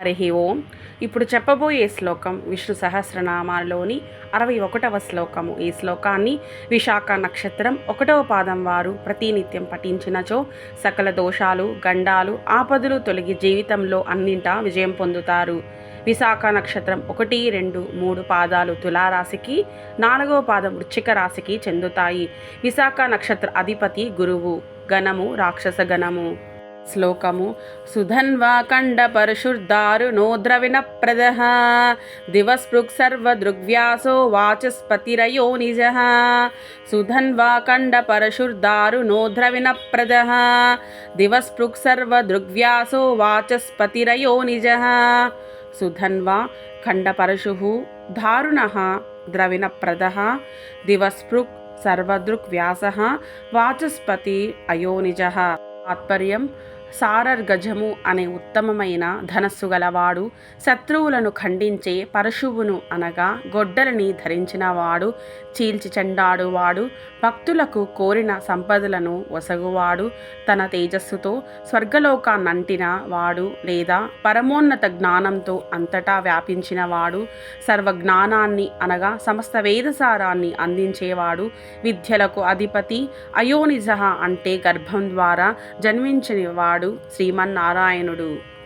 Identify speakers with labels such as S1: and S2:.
S1: హరి ఓం. ఇప్పుడు చెప్పబోయే శ్లోకం విష్ణు సహస్రనామాలలోని అరవై ఒకటవ శ్లోకము. ఈ శ్లోకాన్ని విశాఖ నక్షత్రం ఒకటవ పాదం వారు ప్రతినిత్యం పఠించినచో సకల దోషాలు గండాలు ఆపదలు తొలగి జీవితంలో అన్నింటా విజయం పొందుతారు. విశాఖ నక్షత్రం ఒకటి రెండు మూడు పాదాలు తులారాశికి నాలుగవ పాదం వృశ్చిక రాశికి చెందుతాయి. విశాఖ నక్షత్ర అధిపతి గురువు గణము రాక్షస గణము శ్లోకము. సుధన్వా కండ పరశుర్దారు నోద్రవిన ప్రద. దివస్పృక్ సర్వదృగ్వ్యాసో వాచస్పతిరయో నిజ. సుధన్వా కండ పరశుర్దారు నోద్రవిన ప్రద. దివస్పృక్ సర్వదృగ్వ్యాసో వాచస్పతిరయో నిజ. సుధన్వా ఖండపరశు దారుణ ద్రవిణప్రద దివస్పృక్ సర్వదృక్ వ్యాస వాచస్పతి అయోనిజ తాత్పర్యం సారర్ గజము అనే ఉత్తమమైన ధనస్సు గలవాడు శత్రువులను ఖండించే పరశువును అనగా గొడ్డలిని ధరించినవాడు చీల్చిచెండాడువాడు వాడు భక్తులకు కోరిన సంపదలను వసగువాడు తన తేజస్సుతో స్వర్గలోకాన్నంటిన వాడు లేదా పరమోన్నత జ్ఞానంతో అంతటా వ్యాపించిన వాడు సర్వజ్ఞానాన్ని అనగా సమస్త వేదసారాన్ని అందించేవాడు విద్యలకు అధిపతి అయోనిజహ అంటే గర్భం ద్వారా జన్మించిన వాడు శ్రీమన్నారాయణుడు.